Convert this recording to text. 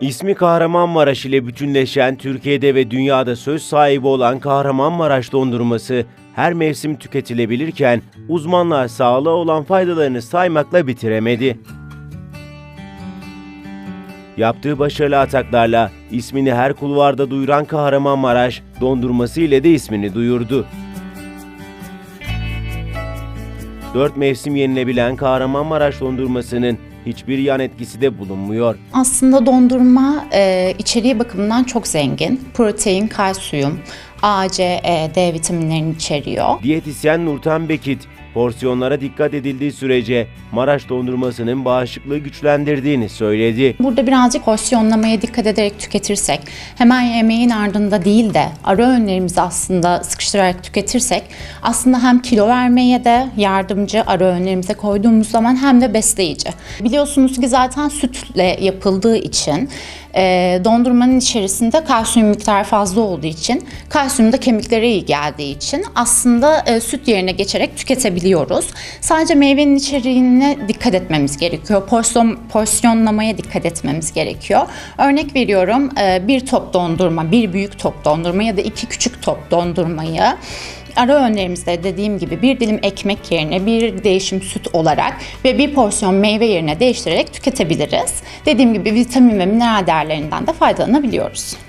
İsmi Kahramanmaraş ile bütünleşen Türkiye'de ve dünyada söz sahibi olan Kahramanmaraş dondurması her mevsim tüketilebilirken uzmanlar sağlığa olan faydalarını saymakla bitiremedi. Yaptığı başarılı ataklarla ismini her kulvarda duyuran Kahramanmaraş dondurması ile de ismini duyurdu. Dört mevsim yenilebilen Kahramanmaraş dondurmasının hiçbir yan etkisi de bulunmuyor. Aslında dondurma e, içeriği bakımından çok zengin. Protein, kalsiyum, A, C, E, D vitaminlerini içeriyor. Diyetisyen Nurten Bekit, porsiyonlara dikkat edildiği sürece Maraş dondurmasının bağışıklığı güçlendirdiğini söyledi. Burada birazcık porsiyonlamaya dikkat ederek tüketirsek, hemen yemeğin ardında değil de ara öğünlerimizi aslında sıkıştırarak tüketirsek aslında hem kilo vermeye de yardımcı ara öğünlerimize koyduğumuz zaman hem de besleyici. Biliyorsunuz ki zaten sütle yapıldığı için e, dondurmanın içerisinde kalsiyum miktarı fazla olduğu için, kalsiyum da kemiklere iyi geldiği için aslında e, süt yerine geçerek tüketebiliyoruz. Sadece meyvenin içeriğine dikkat etmemiz gerekiyor. Porsiyon, porsiyonlamaya dikkat etmemiz gerekiyor. Örnek veriyorum e, bir top dondurma, bir büyük top dondurma ya da iki küçük top dondurmayı ara öğünlerimizde dediğim gibi bir dilim ekmek yerine bir değişim süt olarak ve bir porsiyon meyve yerine değiştirerek tüketebiliriz. Dediğim gibi vitamin ve mineral değerlerinden de faydalanabiliyoruz.